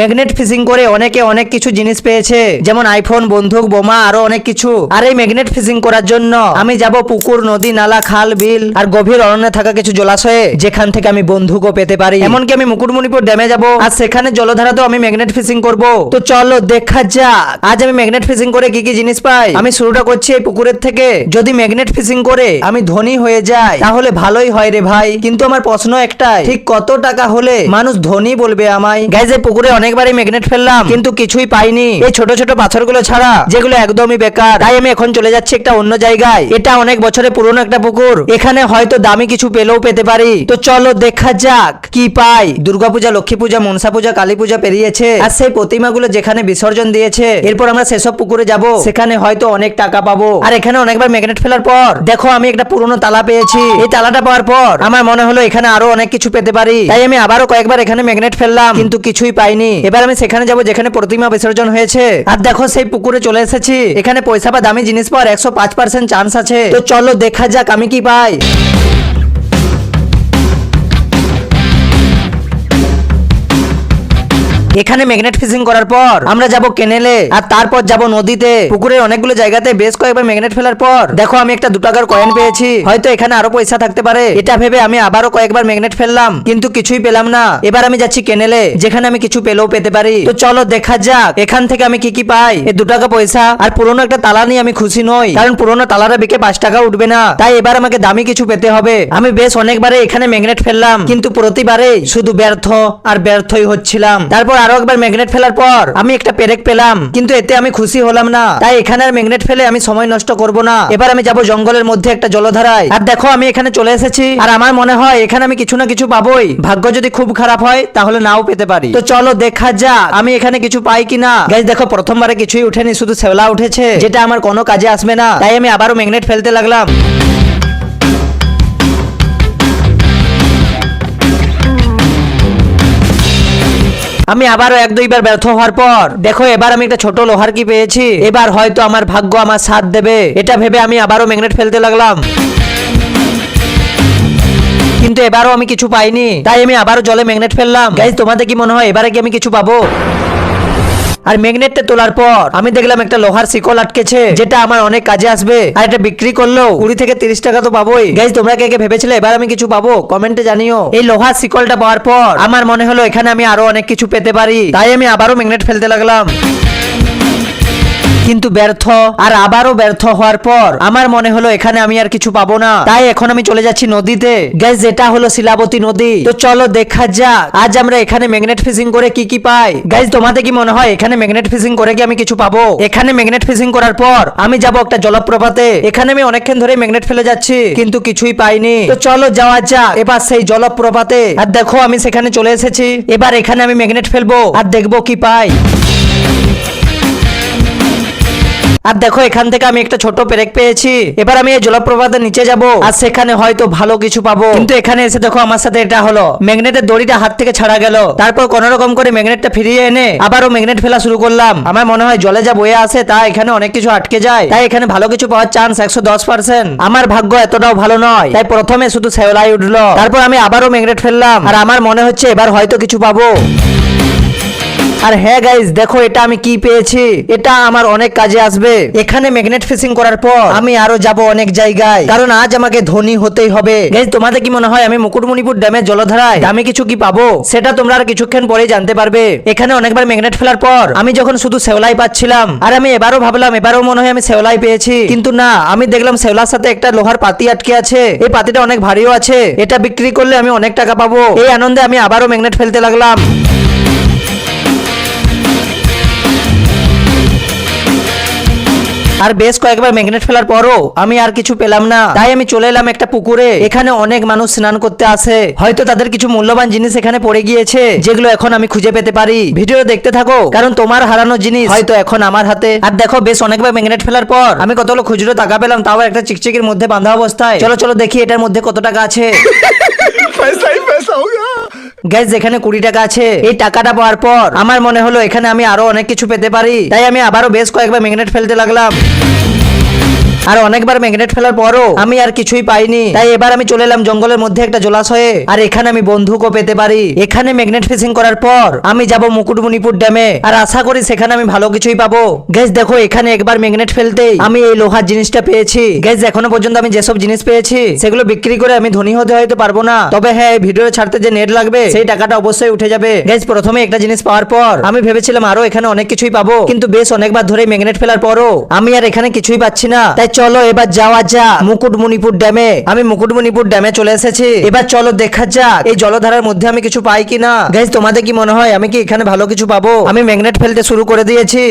Magnet fishing করে অনেকে অনেক কিছু জিনিস পেয়েছে। যেমন আইফোন, বন্দুক, বোমা, আরও অনেক কিছু। আর এই ম্যাগনেট ফিশিং করার জন্য আমি যাব পুকুর, নদী, নালা, খাল, বিল আর গভীর অরণ্যে থাকা কিছু জলাশয়ে যেখান থেকে আমি বন্দুকও পেতে পারি। এমনকি আমি মুকুটমণিপুর ড্যামে যাব আর সেখানে জলধারাতেও আমি ম্যাগনেট ফিশিং করব। তো চলো দেখা যাক। আজ আমি ম্যাগনেট ফিশিং করে কি কি জিনিস পাই? আমি শুরুটা করছি এই পুকুরের থেকে। যদি ম্যাগনেট ফিশিং করে আমি ধনী হয়ে যাই, তাহলে ভালোই হয় রে ভাই। কিন্তু আমার প্রশ্ন একটাই, ঠিক কত টাকা হলে মানুষ ধনী বলবে আমায়? গাইজ পুকুরে অনেকবারই ম্যাগনেট ফেললাম। কিন্তু কিছুই পাইনি। এই ছোট ছোট পাথরগুলো ছাড়া যেগুলো একদমই বেকার। তাই আমি এখন চলে যাচ্ছি একটা অন্য জায়গায়। এটা অনেক বছরের পুরনো একটা পুকুর। এখানে হয়তো দামি কিছু পেলেও পেতে পারি। তো চলো দেখা যাক কি পাই। দুর্গাপূজা লক্ষ্মী পূজা মনসা পূজা, কালী পূজা পেরিয়েছে। আর সেই প্রতিমাগুলো যেখানে বিসর্জন দিয়েছে, এরপর আমরা সেসব পুকুরে যাব। সেখানে হয়তো অনেক টাকা পাবো। আর এখানে অনেকবার ম্যাগনেট ফেলার পর, দেখো আমি একটা পুরনো তালা পেয়েছি। এই তালাটা পাওয়ার পর, আমার মনে হলো এখানে আরও অনেক কিছু পেতে পারি। তাই আমি আবারও কয়েকবার এখানে ম্যাগনেট ফেললাম। কিন্তু কিছুই পাইনি। এবার আমি সেখানে যাব যেখানে প্রতিমা বিসর্জন হয়েছে। আর দেখো সেই পুকুরে চলে এসেছি। এখানে পয়সা বা দামি জিনিস পাওয়ার একশো পাঁচ পার্সেন্ট চান্স আছে। তো চলো দেখা যাক আমি কি পাই। এখানে ম্যাগনেট ফিশিং করার পর আমরা যাব কেনেলে, আর তারপর যাব নদীতে। পুকুরের অনেকগুলো জায়গাতে বেশ কয়েকবার ম্যাগনেট ফেলার পর, দেখো আমি একটা দু টাকার কয়েন পেয়েছি। হয়তো এখানে আরও পয়সা থাকতে পারে। এটা ভেবে আমি আবারও কয়েকবার ম্যাগনেট ফেললাম, কিন্তু কিছুই পেলাম না। এবার আমি যাচ্ছি কেনেলে, যেখানে আমি কিছু পেলেও পেতে পারি। তো চলো দেখা যাক, এখান থেকে আমি কি কি পাই। এই দু টাকা পয়সা, আর পুরোনো একটা তালা নিয়ে আমি খুশি নই, কারণ পুরোনো তালাটা বিকে পাঁচ টাকা উঠবে না। তাই এবার আমাকে দামি কিছু পেতে হবে। আমি বেশ অনেকবারে এখানে ম্যাগনেট ফেললাম, কিন্তু প্রতিবারেই শুধু ব্যর্থ আর ব্যর্থই হচ্ছিলাম। তারপর আরও একবার ম্যাগনেট ফেলার পর আমি একটা পেরেক পেলাম, কিন্তু এতে আমি খুশি হলাম না। তাই এখানে আর ম্যাগনেট ফেলে আমি সময় নষ্ট করব না। এবার আমি যাব জঙ্গলের মধ্যে একটা জলধারায়। আর দেখো, আমি এখানে চলে এসেছি। আর আমার মনে হয় এখানে আমি কিছু না কিছু পাবোই। ভাগ্য যদি খুব খারাপ হয়, তাহলে নাও পেতে পারি। তো চলো দেখা যাক, আমি এখানে কিছু পাই কিনা। গাইজ দেখো, প্রথমবারে কিছুই উঠেনি, শুধু শেওলা উঠেছে, যেটা আমার কোনো কাজে আসবে না। তাই আমি আবারও ম্যাগনেট ফেলতে লাগলাম। আমি আবারও এক দুইবার ব্যর্থ হওয়ার পর। দেখো, এবার আমি একটা ছোট লোহার কি পেয়েছি? এবার হয়তো আমার ভাগ্য আমার সাথ দেবে। এটা ভেবে আমি আবারও ম্যাগনেট ফেলতে লাগলাম। কিন্তু এবারও আমি কিছু পাইনি। তাই আমি আবারও জলে ম্যাগনেট ফেললাম। গাইজ তোমাদের কি মনে হয়, এবারে কি আমি কিছু পাবো? আর ম্যাগনেটটা তোলার পর আমি দেখলাম একটা লোহার শিকল আটকেছে, যেটা আমার অনেক কাজে আসবে। আর এটা বিক্রি করল কুড়ি থেকে তিরিশ টাকা তো পাবোই। গাইজ তোমরা কে কে ভেবেছিলে? এবার আমি কিছু পাবো? কমেন্টে জানিও। এই লোহার শিকলটা পাওয়ার পর আমার মনে হলো এখানে আমি আরও অনেক কিছু পেতে পারি। তাই আমি আবারও ম্যাগনেট ফেলতে লাগলাম। কিন্তু ব্যর্থ আর আবারও ব্যর্থ হওয়ার পর আমার মনে হলো, এখানে আমি আর কিছু পাবো না। তাই এখন আমি চলে যাচ্ছি নদীতে। গ্যাস যেটা হলো শিলাবতী নদী। তো চলো দেখা যাক। আজ আমরা এখানে ম্যাগনেট ফিশিং করে কি কি পাই। গাইজ তোমাদের কি মনে হয়, এখানে ম্যাগনেট ফিশিং করে কি আমি কিছু পাবো? এখানে ম্যাগনেট ফিশিং করার পর আমি যাব একটা জলপ্রপাতে। এখানে আমি অনেকক্ষণ ধরে ম্যাগনেট ফেলে যাচ্ছি, কিন্তু কিছুই পাইনি। তো চলো যাওয়া যাক। এবার সেই জলপ্রপাতে। আর দেখো, আমি সেখানে চলে এসেছি। এবার এখানে আমি ম্যাগনেট ফেলব আর দেখব কি পাই। আর দেখো, এখান থেকে আমি একটা ছোট পেরেক পেয়েছি। এবার আমি এই জলপ্রপাতের নিচে যাব, আর সেখানে হয়তো ভালো কিছু পাবো। কিন্তু এখানে এসে দেখো, আমার সাথে এটা হলো। ম্যাগনেটের দড়িটা হাত থেকে ছাড়া গেল। তারপর কোন রকম করে ম্যাগনেটটা ফিরিয়ে এনে আবারও ম্যাগনেট ফেলা শুরু করলাম। আমার মনে হয় জলে যা বয়ে আসে, তা এখানে অনেক কিছু আটকে যায়। তাই এখানে ভালো কিছু পাওয়ার চান্স একশো আমার ভাগ্য এতটাও ভালো নয়। তাই প্রথমে শুধু শেওলাই উঠল। তারপর আমি আবারও ম্যাগনেট ফেললাম। আর আমার মনে হচ্ছে এবার হয়তো কিছু পাবো। আর হ্যাঁ গাইজ দেখো এটা আমি কি পেয়েছি? এটা আমার অনেক কাজে আসবে। এখানে ম্যাগনেট ফিশিং করার পর আমি আরও যাব অনেক জায়গায়। কারণ আজ আমাকে ধনী হতেই হবে। গাইজ তোমাদের কি মনে হয় আমি মুকুটমণিপুর ড্যামের জলধারায় আমি কিছু কি পাবো? সেটা তোমরা আর কিছুক্ষণ পরেই জানতে পারবে। এখানে অনেকবার ম্যাগনেট ফেলার পর আমি যখন শুধু শেওলাই পাচ্ছিলাম, আর আমি এবারও ভাবলাম, এবারও মনে হয় আমি শেওলাই পেয়েছি। কিন্তু না, আমি দেখলাম শেওলার সাথে একটা লোহার পাতি আটকে আছে। এই পাতিটা অনেক ভারীও আছে। এটা বিক্রি করলে আমি অনেক টাকা পাবো। এই আনন্দে আমি আবারও ম্যাগনেট ফেলতে লাগলাম। আর বেশ কয়েকবার ম্যাগনেট ফেলার পরও আমি আর কিছু পেলাম না। তাই আমি চলে এলাম একটা পুকুরে। এখানে অনেক মানুষ স্নান করতে আসে। হয়তো তাদের কিছু মূল্যবান জিনিস এখানে পড়ে গিয়েছে, যেগুলো এখন আমি খুঁজে পেতে পারি। ভিডিও দেখতে থাকো, কারণ তোমার হারানো জিনিস হয়তো এখন আমার হাতে। আর দেখো, বেশ অনেকবার ম্যাগনেট ফেলার পর আমি কতগুলো খুচরো টাকা পেলাম, তাও একটা চিকচিকির মধ্যে বাঁধা অবস্থায়। চলো চলো দেখি এটার মধ্যে কত টাকা আছে। গ্যাস যেখানে কুড়ি টাকা আছে। এই টাকাটা পাওয়ার পর, আমার মনে হলো এখানে আমি আরও অনেক কিছু পেতে পারি। তাই আমি আবারও বেশ কয়েকবার ম্যাগনেট ফেলতে লাগলাম। আর অনেকবার ম্যাগনেট ফেলার পরও আমি আর কিছুই পাইনি। তাই এবার আমি চলে এলাম জঙ্গলের মধ্যে একটা জলাশয়ে। আর এখানে আমি বন্দুকও পেতে পারি। এখানে ম্যাগনেট ফিশিং করার পর আমি যাব মুকুটমণিপুর ড্যামে। আর আশা করি সেখানে আমি ভালো কিছুই পাবো। গ্যাস, দেখো এখানে একবার ম্যাগনেট ফেলতেই আমি এই লোহার জিনিসটা পেয়েছি। গ্যাস, এখনও পর্যন্ত আমি যেসব জিনিস পেয়েছি, সেগুলো বিক্রি করে আমি ধনী হতে হয়তো পারব না। তবে হ্যাঁ এই ভিডিও ছাড়তে যে নেট লাগবে, সেই টাকাটা অবশ্যই উঠে যাবে। গ্যাস, প্রথমে একটা জিনিস পাওয়ার পর আমি ভেবেছিলাম আরও এখানে অনেক কিছুই পাবো। কিন্তু বেশ অনেকবার ধরে ম্যাগনেট ফেলার পরও আমি আর এখানে কিছুই পাচ্ছি না। তাই চলো, এবার যাওয়া যাক। মুকুটমণিপুর ড্যামে। আমি মুকুটমণিপুর ড্যামে চলে এসেছি। এবার চলো, দেখা যাক। এই জলধারার মধ্যে আমি কিছু পাই কিনা। গাইজ তোমাদের কি মনে হয়? আমি কি এখানে ভালো কিছু পাবো? আমি ম্যাগনেট ফেলতে শুরু করে দিয়েছি।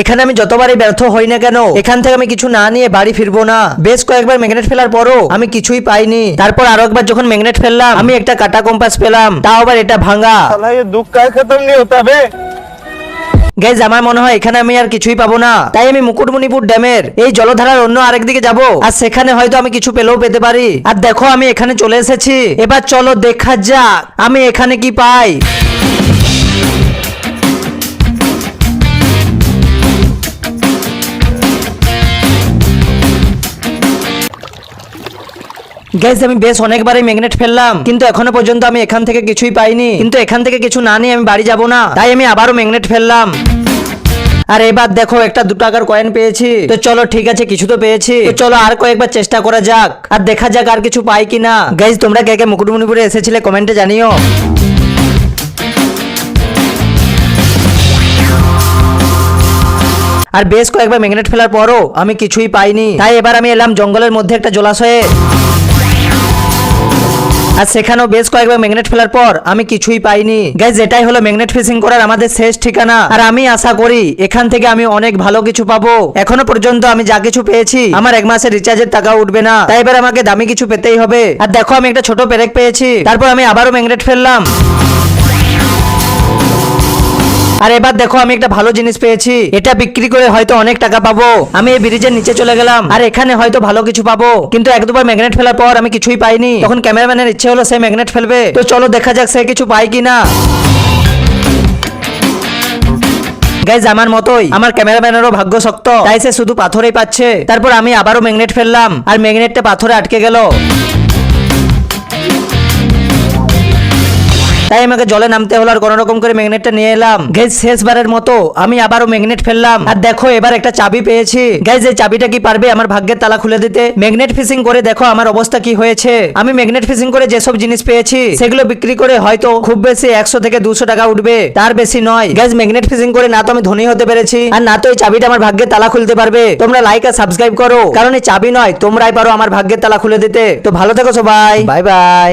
এখানে আমি যতবারই ব্যর্থ হই না কেন, এখান থেকে আমি কিছু না নিয়ে বাড়ি ফিরবো না। বেশ কয়েকবার ম্যাগনেট ফেলার পরও আমি কিছুই পাইনি। তারপর আরও একবার যখন ম্যাগনেট ফেললাম, আমি একটা কাটা কম্পাস পেলাম। তাও আবার এটা ভাঙা। দুঃখ খতম নিয়ে হতে গাইজ আমার মনে হয় এখানে আমি আর কিছুই পাবো না। তাই আমি মুকুটমণিপুর ড্যামের এই জলধারার অন্য আরেক দিকে যাব। আর সেখানে হয়তো আমি কিছু পেলেও পেতে পারি। আর দেখো, আমি এখানে চলে এসেছি। এবার চলো দেখা যাক, আমি এখানে কি পাই। গ্যাস আমি বেশ অনেকবারই ম্যাগনেট ফেললাম। কিন্তু এখনও পর্যন্ত আমি এখান থেকে কিছুই পাইনি। কিন্তু এখান থেকে কিছু না নিয়ে আমি বাড়ি যাব না। তাই আমি আবারও ম্যাগনেট ফেললাম। আর এবার দেখো, একটা দু টাকার কয়েন পেয়েছি। তো চলো, ঠিক আছে, কিছু তো পেয়েছি। তো চলো, আর কয়েকবার চেষ্টা করা যাক। আর দেখা যাক আর কিছু পাই কিনা। গাইজ তোমরা কে কে মুকুটমণিপুরে এসেছিলে কমেন্টে জানিও। আর বেশ কয়েকবার ম্যাগনেট ফেলার পরও আমি কিছুই পাইনি। তাই এবার আমি এলাম জঙ্গলের মধ্যে একটা জলাশয়ে। আর সেখানেও বেশ কয়েকবার ম্যাগনেট ফেলার পর আমি কিছুই পাইনি। গাইজ এটাই হলো ম্যাগনেট ফিশিং করার আমাদের শেষ ঠিকানা। আর আমি আশা করি এখান থেকে আমি অনেক ভালো কিছু পাবো। এখনও পর্যন্ত আমি যা কিছু পেয়েছি, আমার এক মাসের রিচার্জের টাকা উঠবে না। তাই এবার আমাকে দামি কিছু পেতেই হবে। আর দেখো, আমি একটা ছোট পেরেক পেয়েছি। তারপর আমি আবারও ম্যাগনেট ফেললাম। আর এবার দেখো, আমি একটা ভালো জিনিস পেয়েছি। এটা বিক্রি করে হয়তো অনেক টাকা পাবো। আমি এই ব্রিজের নিচে চলে গেলাম। আর এখানে হয়তো ভালো কিছু পাবো। কিন্তু এক দুবার ম্যাগনেট ফেলার পর আমি কিছুই পাইনি। তখন ক্যামেরাম্যানের ইচ্ছে হলো সে ম্যাগনেট ফেলবে। তো চলো, দেখা যাক সে কিছু পাই কিনা। গাইজ আমার মতোই। আমার ক্যামেরাম্যানেরও ভাগ্য শক্ত। তাই সে শুধু পাথরেই পাচ্ছে। তারপর আমি আবারও ম্যাগনেট ফেললাম। আর ম্যাগনেটটা পাথরে আটকে গেল। তাই আমাকে জলে নামতে হলো আর কোনো রকম করে ম্যাগনেটটা নিয়ে এলাম। গ্যাস শেষবারের মতো আমি আবারও ম্যাগনেট ফেললাম। আর দেখো, এবার একটা চাবি পেয়েছি। গ্যাস এই চাবিটা কি পারবে আমার ভাগ্যের তালা খুলে দিতে? ম্যাগনেট ফিশিং করে দেখো আমার অবস্থা কি হয়েছে। আমি ম্যাগনেট ফিশিং করে যেসব জিনিস পেয়েছি, সেগুলো বিক্রি করে হয়তো খুব বেশি একশো থেকে দুশো টাকা উঠবে। তার বেশি নয়। গ্যাস ম্যাগনেট ফিশিং করে না তো আমি ধনী হতে পেরেছি। আর না তো এই চাবিটা আমার ভাগ্যের তালা খুলতে পারবে। তোমরা লাইক আর সাবস্ক্রাইব করো। কারণ এই চাবি নয়, তোমরাই পারো আমার ভাগ্যের তালা খুলে দিতে। তো ভালো থেকো সবাই। Bye bye